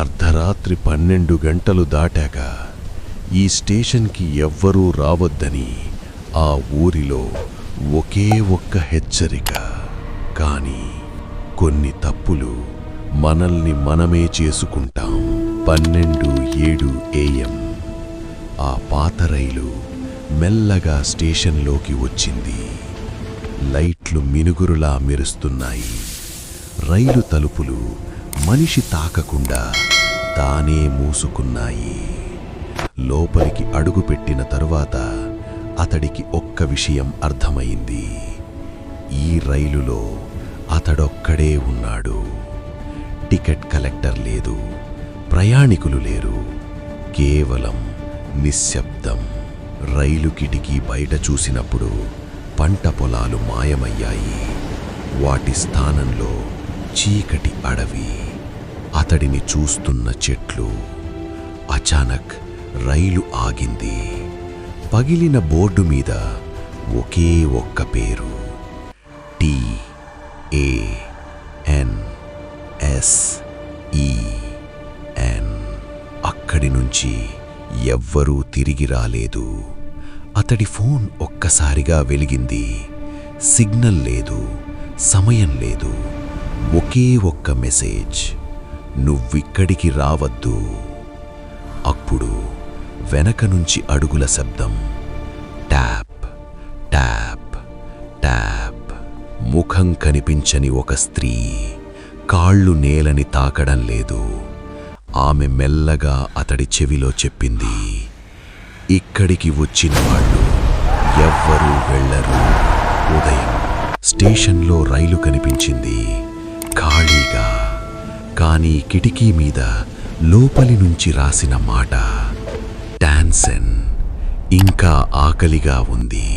అర్ధరాత్రి పన్నెండు గంటలు దాటాక ఈ స్టేషన్కి ఎవ్వరూ రావద్దని ఆ ఊరిలో ఒకే ఒక్క హెచ్చరిక. కానీ కొన్ని తప్పులు మనల్ని మనమే చేసుకుంటాం. పన్నెండు ఏడు ఏఎం. ఆ పాత రైలు మెల్లగా స్టేషన్లోకి వచ్చింది. లైట్లు మినుగురులా మెరుస్తున్నాయి. రైలు తలుపులు మనిషి తాకకుండా తానే మూసుకున్నాయి. లోపలికి అడుగుపెట్టిన తరువాత అతడికి ఒక్క విషయం అర్థమైంది. ఈ రైలులో అతడొక్కడే ఉన్నాడు. టికెట్ కలెక్టర్ లేదు. ప్రయాణికులు లేరు. కేవలం నిశ్శబ్దం. రైలు కిటికీ బయట చూసినప్పుడు పంట పొలాలు మాయమయ్యాయి. వాటి స్థానంలో చీకటి అడవి. అతడిని చూస్తున్న చెట్లు అచానక్ రైలు ఆగింది. పగిలిన బోర్డు మీద ఒకే ఒక్క పేరు. టీ ఏ ఎన్ ఎస్ ఈ ఎన్. అక్కడి నుంచి ఎవ్వరూ తిరిగి రాలేదు. అతడి ఫోన్ ఒక్కసారిగా వెలిగింది. సిగ్నల్ లేదు సమయం లేదు. ఒకే ఒక్క మెసేజ్. నువ్విక్కడికి రావద్దు. అప్పుడు వెనక నుంచి అడుగుల శబ్దం ట్యాప్ ట్యాప్ ట్యాప్. ముఖం కనిపించని ఒక స్త్రీ కాళ్ళు నేలని తాకడం లేదు. ఆమె మెల్లగా అతడి చెవిలో చెప్పింది ఇక్కడికి వచ్చిన వాళ్ళు ఎవ్వరూ వెళ్ళరు. ఉదయం స్టేషన్లో రైలు కనిపించింది. ఖాళీగా కానీ కిటికీ మీద లోపలి నుంచి రాసిన మాట టాన్సెన్ ఇంకా ఆకలిగా ఉంది.